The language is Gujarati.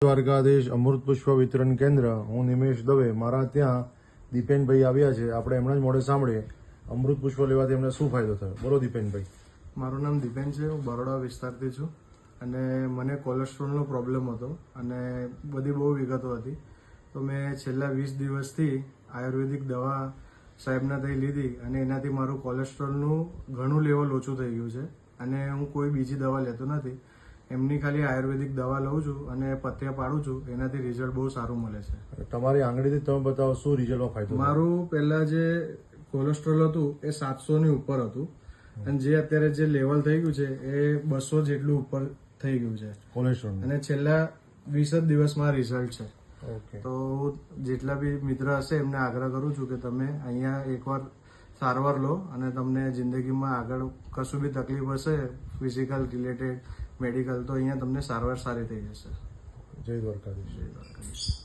દ્વારકાધીશ અમૃત પુષ્પ વિતરણ કેન્દ્ર. હું નિમેશ દવે. મારા ત્યાં દીપેનભાઈ આવ્યા છે. આપણે એમના જ મોડે સાંભળીએ. અમૃત પુષ્પ લેવાથી એમને શું ફાયદો થયો? બોલો દીપેનભાઈ. મારું નામ દીપેન છે. હું બરોડા વિસ્તારથી છું. અને મને કોલેસ્ટ્રોલનો પ્રોબ્લેમ હતો અને બધી બહુ વિગતો હતી. તો મેં છેલ્લા વીસ દિવસથી આયુર્વેદિક દવા સાહેબના થઈ લીધી અને એનાથી મારું કોલેસ્ટ્રોલનું ઘણું લેવલ ઓછું થઈ ગયું છે. અને હું કોઈ બીજી દવા લેતો નથી. એમની ખાલી આયુર્વેદિક દવા લઉં છું અને પથ્યા પાડું છું એનાથી રિઝલ્ટ બહુ સારું મળે છે. તમારી આંગળીથી તમે બતાવો શું રિઝલ્ટમાં ફાયદો મારું પહેલા જે કોલેસ્ટ્રોલ હતું એ સાતસો ની ઉપર હતું. અને જે અત્યારે જે લેવલ થઈ ગયું છે એ બસો જેટલું ઉપર થઈ ગયું છે. કોલેસ્ટ્રોલ અને છેલ્લા વીસ જ દિવસમાં રિઝલ્ટ છે. તો તો જેટલા બી મિત્ર હશે એમને આગ્રહ કરું છું કે તમે અહીંયા એકવાર સારવાર લો અને તમને જિંદગીમાં આગળ કશું બી તકલીફ હશે ફિઝિકલ રિલેટેડ મેડિકલ તો અહીંયા તમને સારવાર સારી થઈ જશે. જય દ્વારકાધીશ.